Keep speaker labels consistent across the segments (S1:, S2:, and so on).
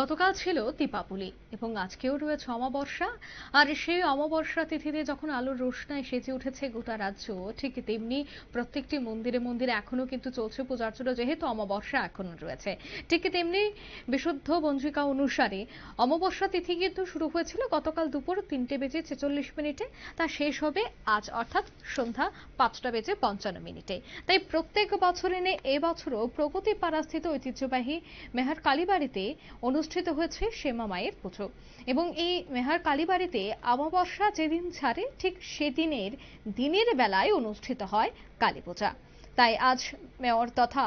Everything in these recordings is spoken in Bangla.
S1: গতকাল ছিল দীপাবলি এবং আজকেও রয়েছে অমাবস্যা। আর সেই অমাবস্যা তিথিতে যখন আলোর রোশনায় সেজে উঠেছে গোটা রাজ্য, ঠিক তেমনি প্রত্যেকটি মন্দিরে মন্দিরে এখনও কিন্তু চলছে পূজার্চনা যেহেতু অমাবস্যা এখনও রয়েছে। ঠিক তেমনি বিশুদ্ধ পঞ্জিকা অনুসারে অমাবস্যা তিথি কিন্তু শুরু হয়েছিল গতকাল দুপুর তিনটে বেজে ছেচল্লিশ মিনিটে। তা শেষ হবে আজ, অর্থাৎ সন্ধ্যা পাঁচটা বেজে পঞ্চান্ন মিনিটে। তাই প্রত্যেক বছর এনে এবছরও প্রগতি পাড়াস্থিত ঐতিহ্যবাহী মেহার কালীবাড়িতে অনুষ্ঠিত হয়েছে শ্যামা মায়ের পুজো এবং এই মেহার কালীবাড়িতে অমাবস্যা যেদিন ছাড়ে, ঠিক সেদিনের দিনের বেলায় অনুষ্ঠিত হয় কালী পূজা। তাই আজ মেয়র তথা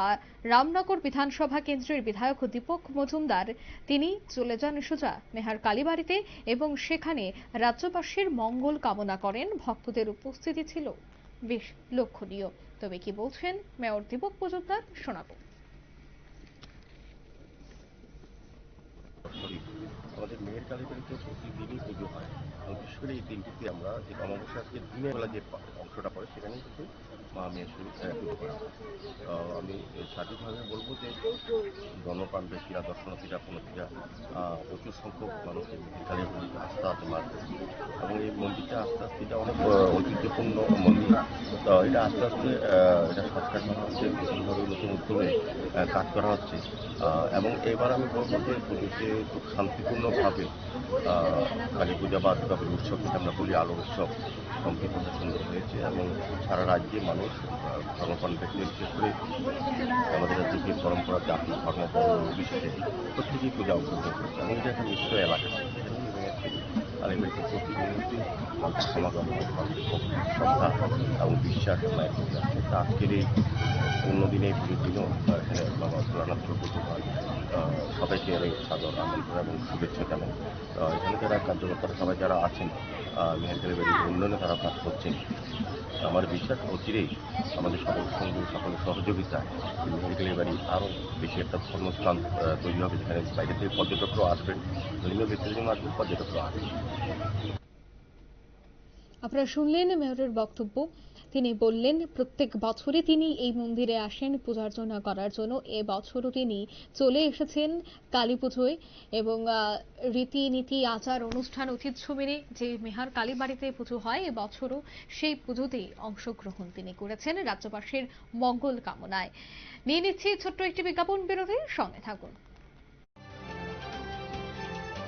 S1: রামনগর বিধানসভা কেন্দ্রের বিধায়ক দীপক মজুমদার, তিনি চলে যান সোজা মেহার কালীবাড়িতে এবং সেখানে রাজ্যবাসীর মঙ্গল কামনা করেন, ভক্তদের উপস্থিতি ছিল বেশ লক্ষণীয়। তবে কি বলছেন মেয়র দীপক মজুমদার শোনাবো
S2: সরি কালীবাড়িতে প্রতিদিনই পুজো হয় এবং বিশেষ করে এই দিনটিতে আমরা যে অমাবস্যা আজকে দিনের বেলা যে অংশটা পড়ে সেখানেই কিন্তু মা মেয়ের পুজো করা হয় আমি সঠিকভাবে বলব যে ধর্মপ্রাণ ব্যক্তিরা দর্শনার্থীরা পুনর্থীরা প্রচুর সংখ্যক মানুষ কালীবাড়িতে আস্থা আছে মার এবং এই মন্দিরটা আস্তে আস্তে এটা অনেক ঐতিহ্যপূর্ণ মন্দির এটা আস্তে আস্তে এটা সংস্কার করা হচ্ছে বিভিন্নভাবে নতুন উদ্যোগে কাজ করা হচ্ছে এবং এবার আমি বলব যে পুজোতে খুব শান্তিপূর্ণভাবে কালী পূজা বা দুর্গা পুজো উৎসব যেটা আমরা বলি, আলোর উৎসব সম্পূর্ণ সুন্দর হয়েছে এবং সারা রাজ্যে মানুষ ধর্মপ্রাণ ব্যক্তি বিশেষ করে আমাদের রাজ্যে পরম্পরা, জাতি ধর্মপ্রাণ বিশেষে প্রত্যেকেই পূজা অংশগ্রহণ করছে এবং এটা একটা মিশ্র এলাকা। প্রতিনিয়তই মানুষের সমাগম শ্রদ্ধা এবং বিশ্বাস আছে তা আজকের এই অন্যদিনে পুজোর দিনও এখানে বাবা পুজো হয় সবাইকে অনেক সাদর আমন্ত্রণ এবং শুভেচ্ছা জানাই। এখানে যারা কার্যকর্তারা সবাই যারা আছেন মেহেরকালী বাড়ির উন্নয়নে তারা কাজ করছেন। আমার বিশ্বাস অচিরেই আমাদের সকল সঙ্গে সকলের সহযোগিতায় মেহেরকালী বাড়ি আরও বেশি একটা ধর্মস্থান আহ, তৈরি হবে যেখানে বাইরে থেকে পর্যটকরাও আসবেন। ধর্মীয় ব্যক্তিদের জন্য আসবেন পর্যটকরাও আসবেন।
S1: আপনারা শুনলেন মেয়রের বক্তব্য। তিনি বললেন, প্রত্যেক বছরে তিনি এই মন্দিরে আসেন পূজার্চনা করার জন্য। এ বছরও তিনি চলে এসেছেন কালী পুজোয় এবং রীতিনীতি, আচার, অনুষ্ঠান, ঐতিহ্য মেনে যে মেহার কালীবাড়িতে পুজো হয়, এ বছরও সেই পুজোতেই অংশগ্রহণ তিনি করেছেন রাজ্যবাসীর মঙ্গল কামনায়। নিয়ে নিচ্ছি ছোট্ট একটি বিজ্ঞাপন বিরতির, সঙ্গে থাকুন।